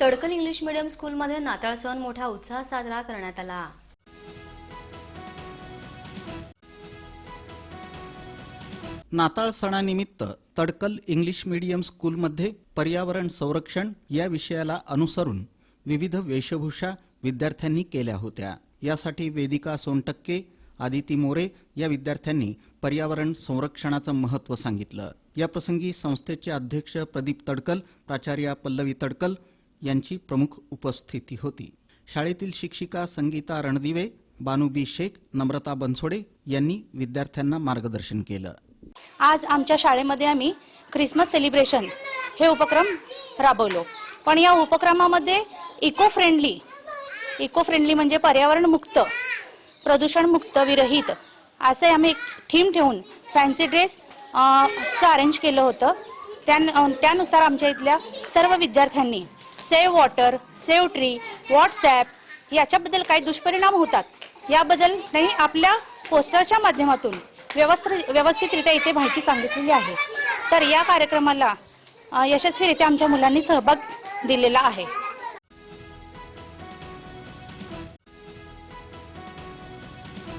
तडकल English medium स्कूलमध्ये नाताळ सण मोठ्या उत्साहात साजरा करण्यात आला. नाताळ सणानिमित्त तडकल इंग्लिश मीडियम स्कूलमध्ये पर्यावरण संरक्षण या विषयाला अनुसरून विविध वेशभूषा विद्यार्थ्यांनी केल्या होत्या. यासाठी वेदिका सोनटक्के आदिती मोरे या विद्यार्थ्यांनी पर्यावरण संरक्षणाचं महत्त्व सांगितलं. याप्रसंगी संस्थेचे अध्यक्ष प्रदीप तडकल प्राचार्या पल्लवी तडकल यांची प्रमुख उपस्थिती होती. शाळेतील शिक्षिका संगीता रणदिवे बानुबी शेख नम्रता बनसोडे यांनी विद्यार्थ्यांना मार्गदर्शन केलं. आज आमच्या शाळेमध्ये आम्ही क्रिसमस सेलिब्रेशन हे उपक्रम राबवलो. पण या उपक्रमामध्ये इको फ्रेंडली इको फ्रेंडली म्हणजे पर्यावरणमुक्त प्रदूषणमुक्त विरहित असे आम्ही एक थीम ठेवून फॅन्सी ड्रेस चं अरेंज केलं होतं. त्यान त्यानुसार आमच्या इथल्या सर्व विद्यार्थ्यांनी save water save tree WhatsApp याच्याबद्दल काही दुष्परिणाम होतात. याबद्दल नाही आपल्या पोस्टरच्या माध्यमातून व्यवस्थित व्यवस्थितरित्या इथे माहिती सांगितलेली आहे. तर या कार्यक्रमाला यशस्वीरित्या आमच्या मुलांनी सहभाग दिलेला आहे.